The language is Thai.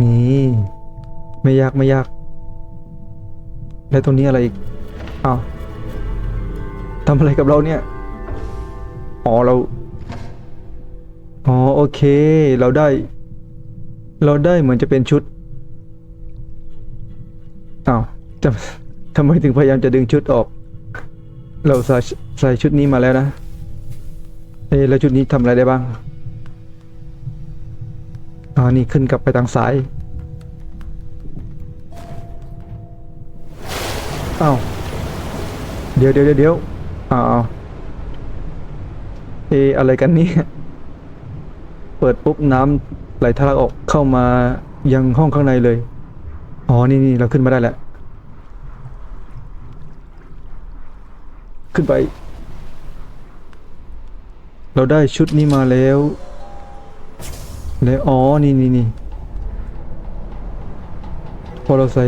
นี่ไม่ยากไม่ยาก แล้วตรงนี้อะไรอีกอ้าวทำอะไรกับเราเนี่ย อ๋อเรา อ๋อโอเค เราได้ เราได้เหมือนจะเป็นชุดอ้าวจะทำไมถึงพยายามจะดึงชุดออก เราใส่ใส่ชุดนี้มาแล้วนะ เอะแล้วชุดนี้ทำอะไรได้บ้าง อ๋อนี่ขึ้นกลับไปทางซ้ายเอ้าเดี๋ยวเดี๋ยวเดี๋ยวเดี๋อ้าวเอะอะไรกันนี่เปิดปุ๊บน้ำไหลทะลักออกเข้ามายังห้องข้างในเลยอ๋อนี่นี่เราขึ้นมาได้แล้วขึ้นไป เราได้ชุดนี้มาแล้ว เลยอ๋อ นี่นี่นี่พอเราใส่